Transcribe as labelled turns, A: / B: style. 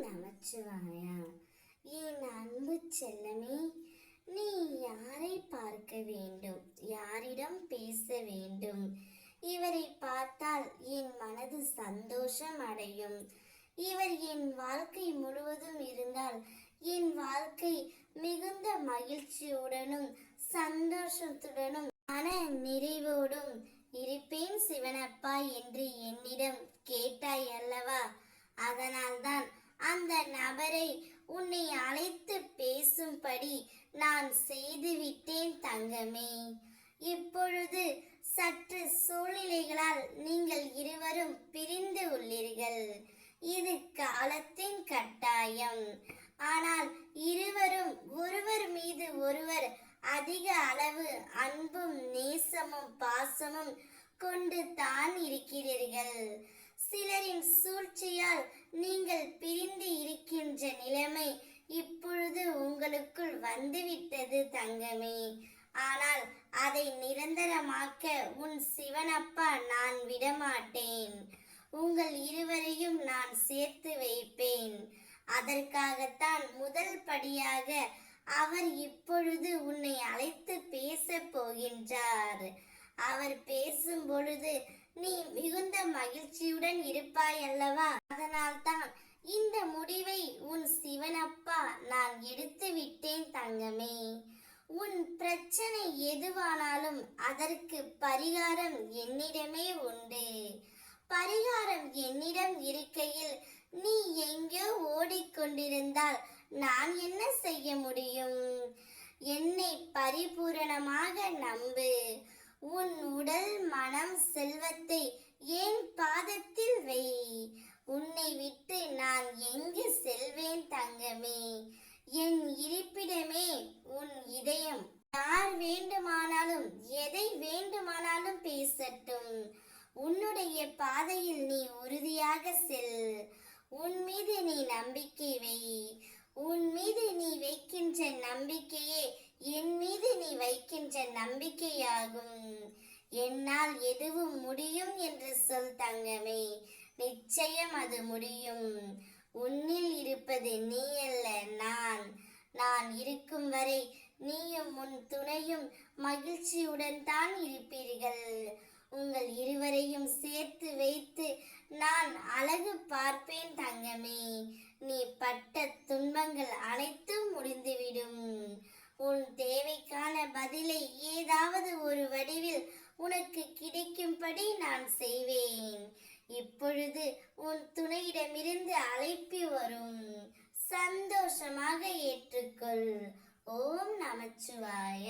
A: நமச்சிவாயா என் அன்பு செல்லமே நீ யாரை பார்க்க வேண்டும்? யாரிடம் பேச வேண்டும்? இவரை பார்த்தால் என் மனது சந்தோஷம் அடையும். இவர் என் வாழ்க்கை முழுவதும் இருந்தால் என் வாழ்க்கை மிகுந்த மகிழ்ச்சியுடனும் சந்தோஷத்துடனும் மன நிறைவோடும் இருப்பேன் சிவனப்பா என்று என்னிடம் கேட்டாய் அல்லவா? அதனால்தான் அந்த நபரை உன்னை அழைத்து பேசும்படி நான் செய்துவிட்டேன் தங்கமே. இப்பொழுது சற்று சூழ்நிலைகளால் நீங்கள் இருவரும் பிரிந்து உள்ளீர்கள். இது காலத்தின் கட்டாயம். ஆனால் இருவரும் ஒருவர் மீது ஒருவர் அதிக அளவு அன்பும் நேசமும் பாசமும் கொண்டு தான் இருக்கிறீர்கள். சிலரின் சூழ்ச்சி நீங்கள் பிரிந்து இருக்கின்ற நிலைமை இப்பொழுது உங்களுக்குள் வந்துவிட்டது தங்கமே. ஆனால் அதை நிரந்தரமாக்க உன் சிவனப்பா நான் விடமாட்டேன். உங்கள் இருவரையும் நான் சேர்த்து வைப்பேன். அதற்காகத்தான் முதல் படியாக அவர் இப்பொழுது உன்னை அழைத்து பேச போகின்றார். அவர் பேசும் பொழுது நீ மிகுந்த மகிழ்ச்சியுடன் இருப்பாய் அல்லவா அதனால்தான் இந்த முடிவை உன் சிவனப்பா நான் எடுத்து விட்டேன் தங்கமே உன் பிரச்சனை எதுவானாலும் அதற்கு பரிகாரம் என்னிடமே உண்டு. பரிகாரம் என்னிடம் இருக்கையில் நீ எங்கோ ஓடிக்கொண்டிருந்தால் நான் என்ன செய்ய முடியும்? என்னை பரிபூரணமாக நம்பு. உன் உடல் மனம் செல்வத்தை ஏன் பாதத்தில் வை. உன்னை விட்டு நான் எங்கு செல்வேன் தங்கமே? என் இருப்பிடமே உன் இதயம் யார் வேண்டுமானாலும் எதை வேண்டுமானாலும் பேசட்டும். உன்னுடைய பாதையில் நீ உறுதியாக செல். உன் மீது நீ நம்பிக்கை வை. உன் மீது நீ வைக்கின்ற நம்பிக்கையே என் மீது நீ வைக்கின்ற நம்பிக்கையாகும். என்னால் எதுவும் முடியும் என்று சொல் தங்கமே. நிச்சயம் அது முடியும். உன்னில் இருப்பது நீ அல்ல நான். நான் இருக்கும் வரை நீயும் உன் துணையும் மகிழ்ச்சியுடன் தான் இருப்பீர்கள். உங்கள் இருவரையும் சேர்த்து வைத்து நான் அழகு பார்ப்பேன் தங்கமே. நீ பட்ட துன்பங்கள் அனைத்தும் முடிந்துவிடும். உன் தேவைக்கான பதிலை ஏதாவது ஒரு வடிவில் உனக்கு கிடைக்கும்படி நான் செய்வேன். இப்பொழுது உன் துணையிடமிருந்து அழைப்பி வரும். சந்தோஷமாக ஏற்றுக்கொள். ஓம் நமச்சிவாய